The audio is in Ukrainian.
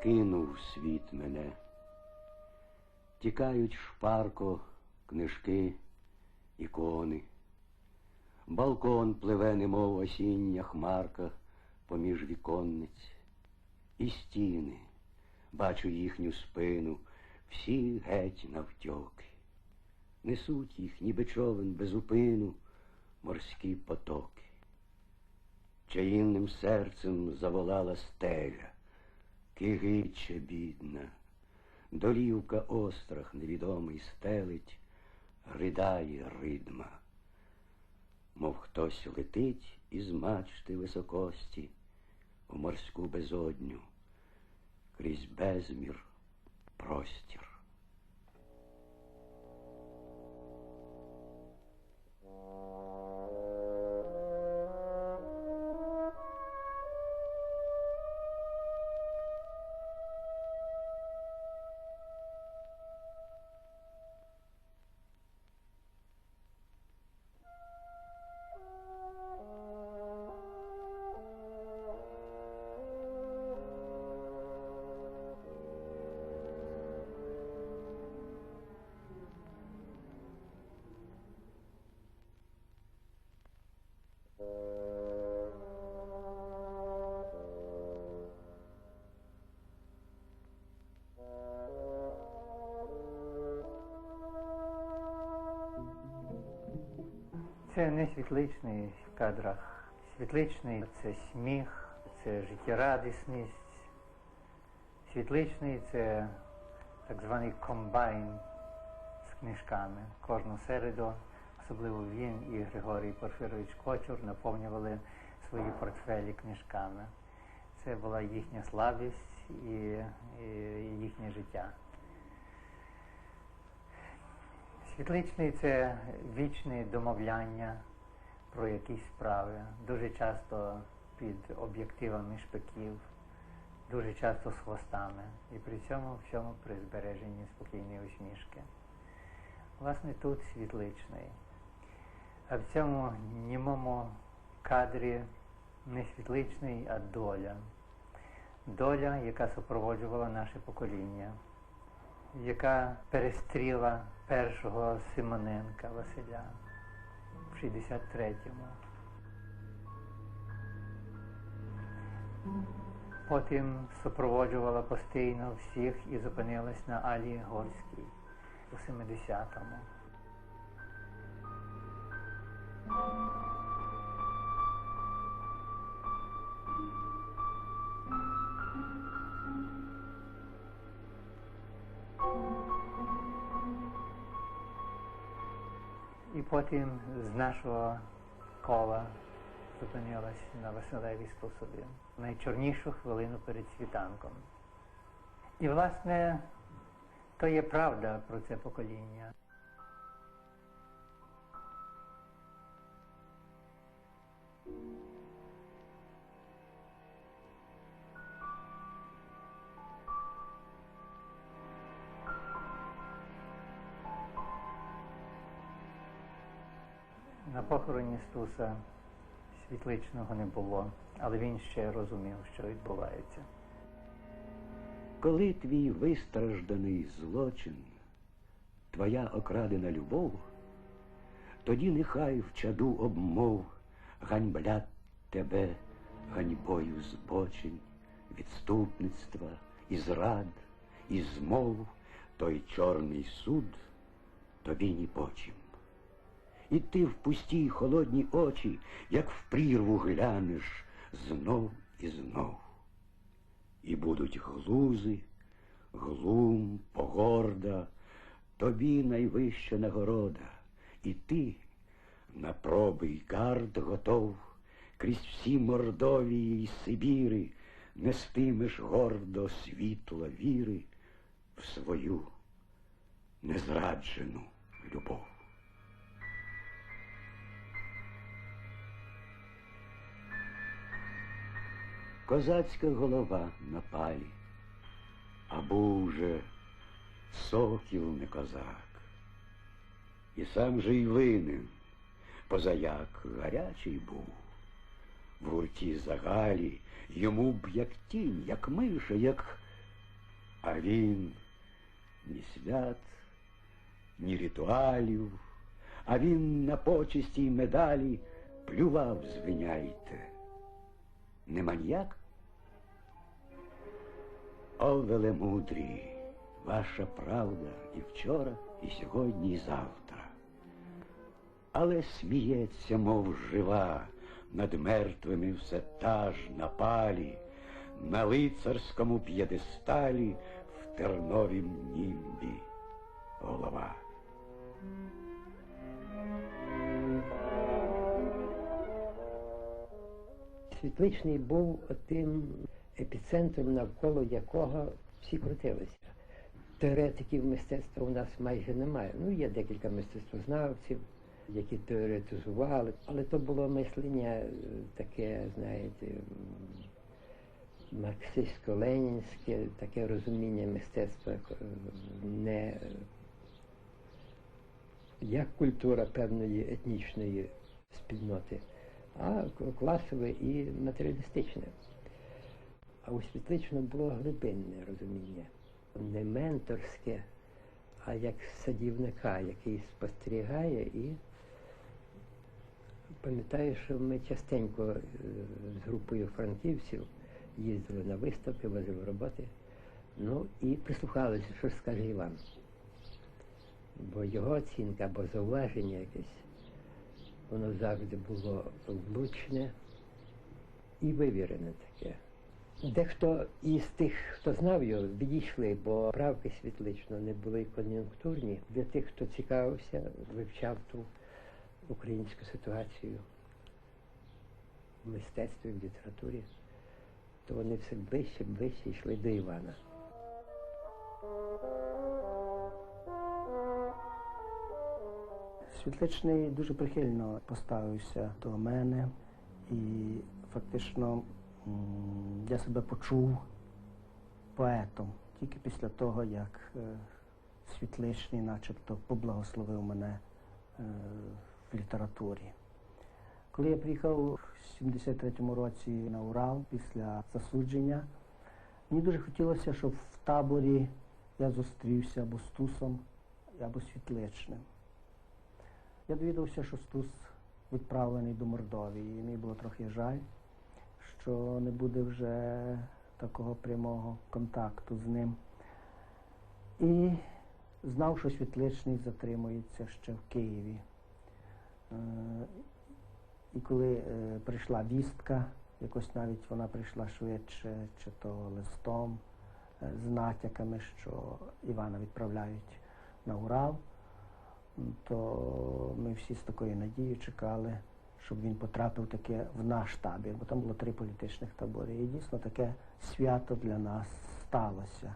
покинув світ мене. Тікають шпарко книжки, ікони. Балкон пливе, немов осіння хмарка поміж віконниць. І стіни, бачу їхню спину, всі геть навтьоки. Несуть їх, ніби човен без упину, морські потоки. Чаїнним серцем заволала стеля, кигиче бідна, долівка острах невідомий стелить, ридає ридма, мов хтось летить із мачти високості у морську безодню, крізь безмір простір. Це не світличний в кадрах. Світличний це сміх, це життєрадісність. Світличний це так званий комбайн з книжками. Кожну середу, особливо він і Григорій Порфирович Кочур наповнювали свої портфелі книжками. Це була їхня слабість і, і їхнє життя. Світличний це вічне домовляння про якісь справи, дуже часто під об'єктивами шпиків, дуже часто з хвостами, і при цьому всьому при збереженні спокійної усмішки. Власне, тут світличний. А в цьому німому кадрі не світличний, а доля. Доля, яка супроводжувала наше покоління яка перестріла першого Симоненка Василя в 63-му. Потім супроводжувала постійно всіх і зупинилась на Алі Горській у 70-му. І потім з нашого кола зупинилась на Василеві способі. Найчорнішу хвилину перед світанком. І, власне, то є правда про це покоління. На похороні Стуса світличного не було, але він ще розумів, що відбувається. Коли твій вистражданий злочин, твоя окрадена любов, тоді нехай в чаду обмов ганьблять тебе ганьбою збочень, відступництва і зрад, і змов, той чорний суд тобі ні почим. І ти в пусті холодні очі, як в прірву глянеш знов і знов. І будуть глузи, глум, погорда, тобі найвища нагорода, і ти на проби й карт готов крізь всі Мордовії й Сибіри нестимеш гордо світло віри в свою незраджену любов. Козацька голова на палі, а був же сокіл не козак. І сам же й винен, позаяк гарячий був. В гурті загалі йому б як тінь, як миша, як А він ні свят, ні ритуалів, а він на почесті й медалі плював, звиняйте. Не маньяк? О, велемудрі, ваша правда і вчора, і сьогодні, і завтра. Але сміється, мов жива, над мертвими все та ж на палі, на лицарському п'єдесталі в терновім німбі голова. Світличний був тим епіцентром, навколо якого всі крутилися. Теоретиків мистецтва у нас майже немає. Ну, є декілька мистецтвознавців, які теоретизували, але то було мислення е, таке, знаєте, марксистсько-ленінське, таке розуміння мистецтва е, не як культура певної етнічної спільноти, а класове і матеріалістичне. А у Світличного було глибинне розуміння, не менторське, а як садівника, який спостерігає і пам'ятаю, що ми частенько е, з групою франківців їздили на виставки, возили роботи, ну і прислухалися, що скаже Іван. Бо його оцінка або зауваження якесь, воно завжди було влучне і вивірене таке. Дехто із тих, хто знав його, відійшли, бо правки світлично не були кон'юнктурні. Для тих, хто цікавився, вивчав ту українську ситуацію в мистецтві, в літературі, то вони все ближче, ближче йшли до Івана. Світличний дуже прихильно поставився до мене і фактично я себе почув поетом тільки після того, як е, Світличний начебто поблагословив мене е, в літературі. Коли я приїхав в 73-му році на Урал після засудження, мені дуже хотілося, щоб в таборі я зустрівся або з Тусом, або Світличним. Я довідався, що Стус відправлений до Мордовії. І мені було трохи жаль, що не буде вже такого прямого контакту з ним. І знав, що Світличний затримується ще в Києві. Е, І коли е, прийшла вістка, якось навіть вона прийшла швидше, чи то листом, е, з натяками, що Івана відправляють на Урал то ми всі з такою надією чекали, щоб він потрапив таке в наш табір, бо там було три політичних табори. І дійсно таке свято для нас сталося.